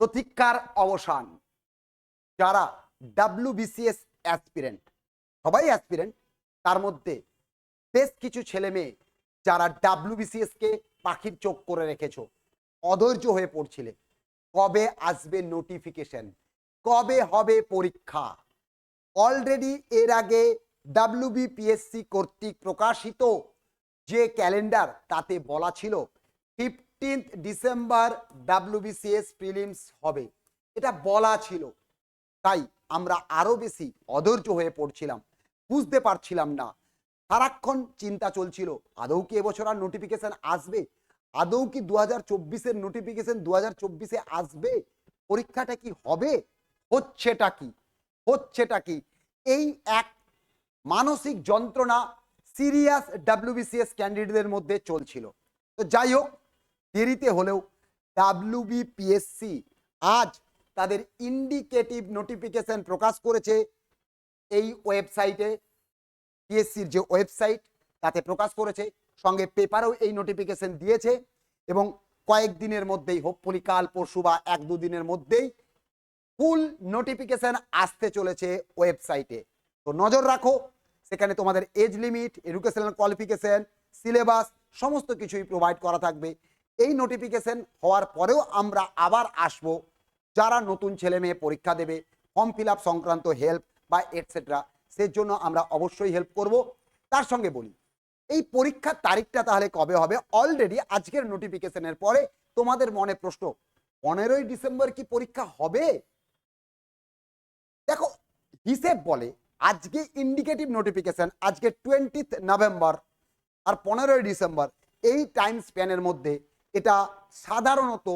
প্রতীক্ষার অবসান। যারা ডাব্লিউবিসিএস অ্যাসপিরেন্ট সবাই অ্যাসপিরেন্ট তার মধ্যে বেশ কিছু ছেলে মেয়ে যারা ডাব্লিউবিসিএস কে পাখির চোখ করে রেখেছ, অধৈর্য হয়ে পড়ছিলে। কবে আসবে নোটিফিকেশন কবে হবে পরীক্ষা? অলরেডি এর আগে ডাব্লিউবিপিএসসি কর্তৃক প্রকাশিত যে ক্যালেন্ডার তাতে বলা ছিল ফিফটিন্থ ডিসেম্বর ডাব্লিউবিসিএস প্রিলিমস হবে। এটা বলা ছিল। তাই আমরা আরও বেশি অধৈর্য হয়ে পড়ছিলাম। বুঝতে পারছিলাম না। সারাক্ষণ চিন্তা চলছিল, আদৌ কি এবছর আর নোটিফিকেশন আসবে? আদৌ কি দু হাজার চব্বিশের নোটিফিকেশন দু হাজার চব্বিশে আসবে? পরীক্ষাটা কি হবে? হচ্ছেটা কি? হচ্ছেটা কি? এই এক মানসিক যন্ত্রণা সিরিয়াস ডাব্লিউবিসিএস ক্যান্ডিডেটদের মধ্যে চলছিল। তো যাই হোক দেরিতে হলেও ডাব্লিউবিপিএসসি আজ তাদের ইন্ডিকেটিভ নোটিফিকেশন প্রকাশ করেছে এই ওয়েবসাইটে পিএসসির যে ওয়েবসাইট তাতে প্রকাশ করেছে, সঙ্গে পেপারেও এই নোটিফিকেশন দিয়েছে এবং কয়েকদিনের মধ্যেই হোপফুলি কাল পরশু বা এক দুদিনের মধ্যেই ফুল নোটিফিকেশন আসতে চলেছে ওয়েবসাইটে তো নজর রাখো, সেখানে তোমাদের age limit educational qualification syllabus সমস্ত কিছুই প্রোভাইড করা থাকবে। এই নোটিফিকেশন হওয়ার পরেও আমরা আবার আসব। যারা নতুন ছেলে মেয়ে পরীক্ষা দেবে ফর্ম ফিল সংক্রান্ত হেল্প বা এটসেট্রা সেই জন্য আমরা অবশ্যই হেল্প করব। তার সঙ্গে বলি, এই পরীক্ষার তারিখটা তাহলে কবে হবে? অলরেডি আজকের নোটিফিকেশনের পরে তোমাদের মনে প্রশ্ন, পনেরোই ডিসেম্বর কি পরীক্ষা হবে? দেখো, হিসেব বলে আজকে ইন্ডিকেটিভ নোটিফিকেশন আজকে টোয়েন্টিথ নভেম্বর আর পনেরোই ডিসেম্বর, এই টাইম স্প্যানের মধ্যে এটা সাধারণত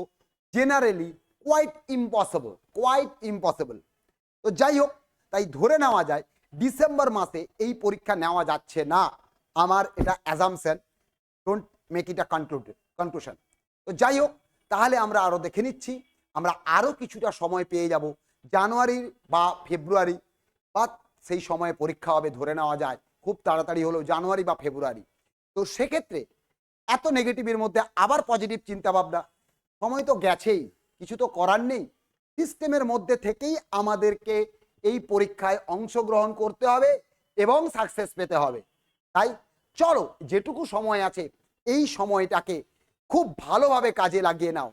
generally quite impossible quite impossible তো যাই হোক, তাই ধরে নেওয়া যায় ডিসেম্বর মাসে এই পরীক্ষা নেওয়া যাচ্ছে না। আমার এটা assumption don't make it a conclusion তো যাই হোক, তাহলে আমরা আরও দেখে নিচ্ছি, আমরা আরও কিছুটা সময় পেয়ে যাব। জানুয়ারি বা ফেব্রুয়ারি বা সেই সময়ে পরীক্ষা হবে ধরে নেওয়া যায়। খুব তাড়াতাড়ি হলেও জানুয়ারি বা ফেব্রুয়ারি তো সেক্ষেত্রে এত নেগেটিভের মধ্যে আবার পজিটিভ চিন্তা ভাবনা সময় তো গেছেই, কিছু তো করার নেই। সিস্টেমের মধ্যে থেকেই আমাদেরকে এই পরীক্ষায় অংশগ্রহণ করতে হবে এবং সাকসেস পেতে হবে। তাই চলো, যেটুকু সময় আছে, এই সময়টাকে খুব ভালোভাবে কাজে লাগিয়ে নাও।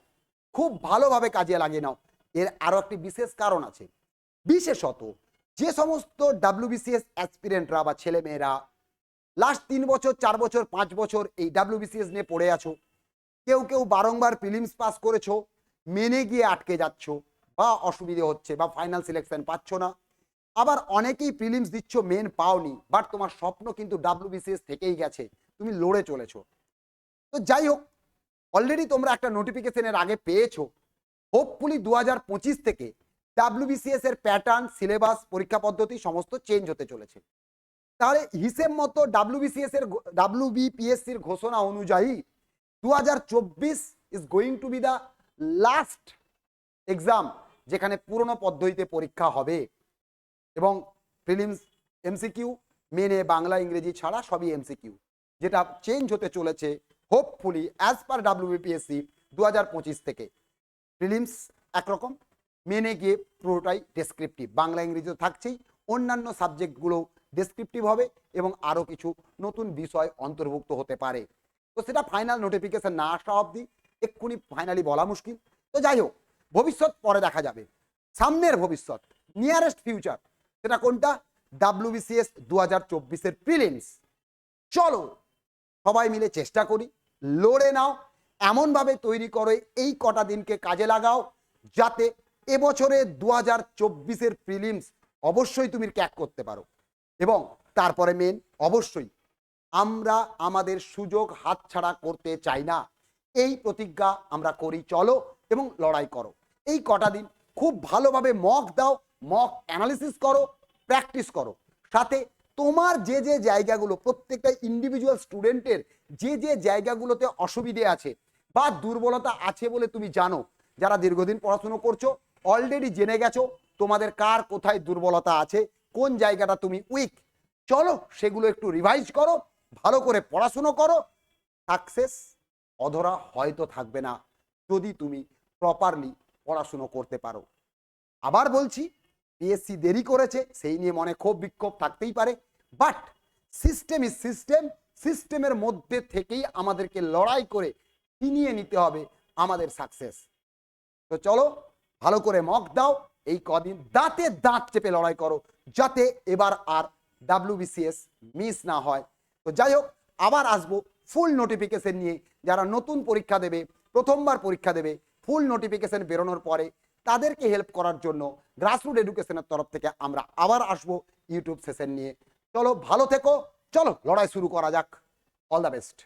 খুব ভালোভাবে কাজে লাগিয়ে নাও। এর আরও একটি বিশেষ কারণ আছে। বিশেষত যে সমস্ত ডাব্লিউবিসিএস অ্যাসপিরেন্টরা বা ছেলেমেয়েরা লাস্ট তিন বছর, চার বছর, পাঁচ বছর এই ডাব্লিউবিসিএস নিয়ে পড়ে আছো। কেউ কেউ বারংবার প্রিলিমস পাস করেছ, মেনে গিয়ে আটকে যাচ্ছ, বা অসুবিধে হচ্ছে, বা ফাইনাল সিলেকশন পাচ্ছ না। আবার অনেকেই প্রিলিমস দিচ্ছ মেন পাওনি বাট তোমার স্বপ্ন কিন্তু ডাব্লিউবিসিএস থেকেই গেছে, তুমি লড়ে চলেছো। তো যাই হোক অলরেডি তোমরা একটা নোটিফিকেশনের আগে পেয়েছ। হোপফুলি দু হাজার পঁচিশ থেকে ডাব্লিউবিসিএস এর প্যাটার্ন সিলেবাস পরীক্ষা পদ্ধতি, সমস্ত চেঞ্জ হতে চলেছে। তাহলে হিসেব মতো ডাব্লিউবিসিএস এর ডাব্লিউবিপিএসসির ঘোষণা অনুযায়ী দু হাজার চব্বিশ is going to be the last exam যেখানে পুরনো পদ্ধতিতে পরীক্ষা হবে। এবং প্রিলিমস এমসিকিউ মেনে বাংলা, ইংরেজি ছাড়া সবই এমসিকিউ যেটা চেঞ্জ হতে চলেছে হোপফুলি অ্যাজ পার ডাব্লিউবিপিএসসি দু হাজার পঁচিশ থেকে। প্রিলিমস একরকম মেনে গিয়ে পুরোটাই ডেসক্রিপটিভ বাংলা, ইংরেজি তো থাকছেই। অন্যান্য সাবজেক্টগুলো ডেসক্রিপটিভ হবে এবং আরও কিছু নতুন বিষয় অন্তর্ভুক্ত হতে পারে। তো সেটা ফাইনাল নোটিফিকেশন না আসা অবধি এক্ষুনি ফাইনালি বলা মুশকিল। তো যাই হোক, ভবিষ্যৎ পরে দেখা যাবে। সামনের ভবিষ্যৎ নিয়ারেস্ট ফিউচার সেটা কোনটা? ডাব্লিউবিসিএস দু হাজার চব্বিশের প্রিলিমস চলো, সবাই মিলে চেষ্টা করি, লড়ে নাও, এমনভাবে তৈরি করো, এই কটা দিনকে কাজে লাগাও, যাতে এবছরে দু হাজার চব্বিশের প্রিলিমস অবশ্যই তুমি ক্যাক করতে পারো। এবং তারপরে মেন অবশ্যই আমরা আমাদের সুযোগ হাতছাড়া করতে চাই না। এই প্রতিজ্ঞা আমরা করি, চলো এবং লড়াই করো। এই কটা দিন খুব ভালোভাবে মক দাও মক অ্যানালিসিস করো প্র্যাকটিস করো। সাথে তোমার যে যে জায়গাগুলো, প্রত্যেকটা ইন্ডিভিজুয়াল স্টুডেন্টের যে যে জায়গাগুলোতে অসুবিধে আছে বা দুর্বলতা আছে বলে তুমি জানো, যারা দীর্ঘদিন পড়াশুনো করছ অলরেডি জেনে গেছো তোমাদের কার কোথায় দুর্বলতা আছে কোন জায়গাটা তুমি উইক চলো সেগুলো একটু রিভাইজ করো, ভালো করে পড়াশুনো করো। সাকসেস অধরা হয়তো থাকবে না যদি তুমি প্রপারলি পড়াশুনো করতে পারো। আবার বলছি পিএসসি দেরি করেছে, সেই নিয়ে মনে ক্ষোভ বিক্ষোভ থাকতেই পারে। বাট সিস্টেম ইজ সিস্টেম সিস্টেমের মধ্যে থেকেই আমাদেরকে লড়াই করে কিনিয়ে নিতে হবে আমাদের সাকসেস তো চলো, ভালো করে মক দাও এই কদিন দাঁতে দাঁত চেপে লড়াই করো, যাতে এবার আর ডাব্লিউবিসিএস মিস না হয়। তো যাই হোক, আবার আসব ফুল নোটিফিকেশন নিয়ে। যারা নতুন পরীক্ষা দেবে, প্রথমবার পরীক্ষা দেবে ফুল নোটিফিকেশন বেরোনোর পরে তাদেরকে হেল্প করার জন্য গ্রাসরুট এডুকেশনের তরফ থেকে আমরা আবার আসব ইউটিউব সেশন নিয়ে। চলো, ভালো থেকো। চলো, লড়াই শুরু করা যাক। All the best